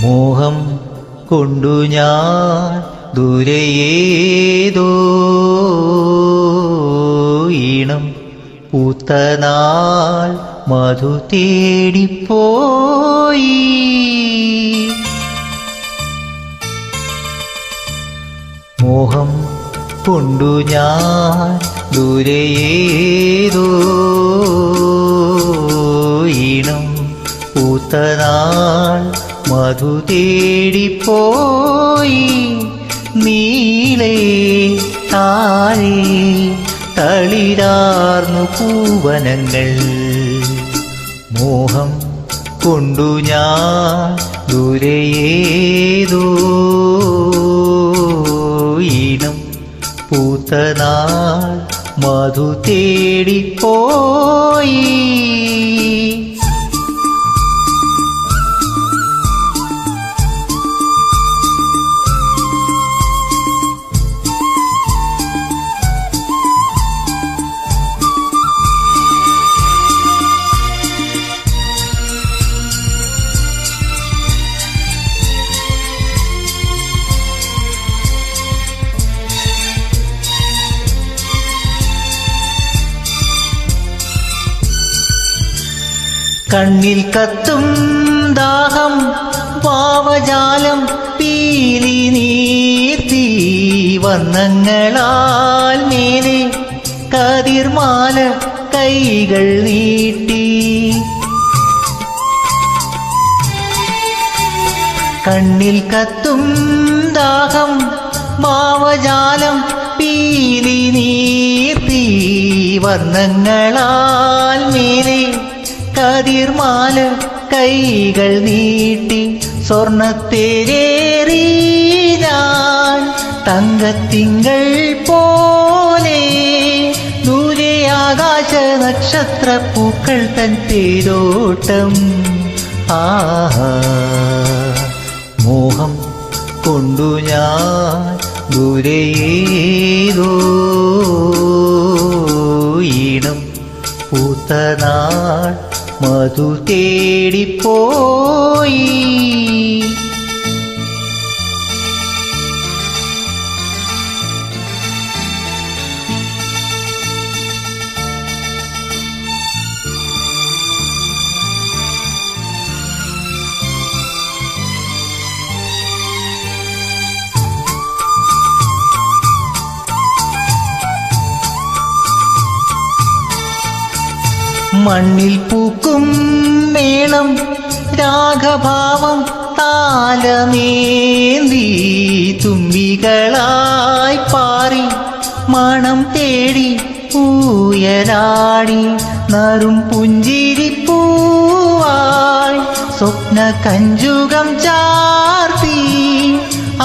മോഹം കൊണ്ടു ഞാൻ ദുരയേതോ. ഈണം പൂത്തനാൾ മധു തേടിപ്പോയി. മോഹം കൊണ്ടു ഞാൻ ദൂരയേതോ. മധു തേടിപ്പോയി നീളേ താഴെ തളിരാർന്നു പൂവനങ്ങൾ. മോഹം കൊണ്ടു ഞാൻ ദുരയേതോ? ഈണം പൂത്തനാൾ മധു തേടിപ്പോയി കണ്ണിൽ കത്തും ദാഹം പാവജാലം പീലി നീർത്തി വന്നങ്ങളാൽ മേലെ കതിർമാല കൈകൾ നീട്ടി. കണ്ണിൽ കത്തും ദാഹം ഭാവജാലം പീലി നീർത്തി വർണങ്ങളാൽ മേലെ കതിർമാല കൈകൾ നീട്ടി സ്വർണത്തേരേറി തങ്കത്തിങ്കൾ പോലെ ദൂരെ ആകാശ നക്ഷത്ര പൂക്കൾ തൻ തേരോട്ടം. ആഹാ മോഹം കൊണ്ടു ഞാൻ ദൂരയേതോ ഈണം പൂത്തനാൾ മധു തേടിപ്പോയി മണ്ണിൽ പൂക്കും വേണം രാഗഭാവം താലമേന്തി തുമ്പികളായി പാറി മണം തേടി പൂയരാടി നറും പുഞ്ചിരിപ്പൂവായി സ്വപ്ന കഞ്ചുകം ചാർത്തി.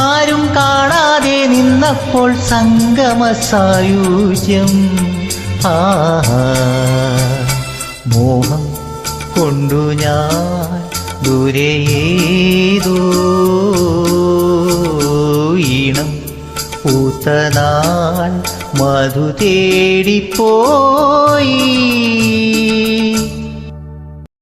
ആരും കാണാതെ നിന്നപ്പോൾ സംഗമ സായുജ്യം ആഹാ മോഹം. കൊണ്ടു ഞാൻ ദൂരയേതോ ഈണം പൂത്തനാൾ മധു തേടിപ്പോയി.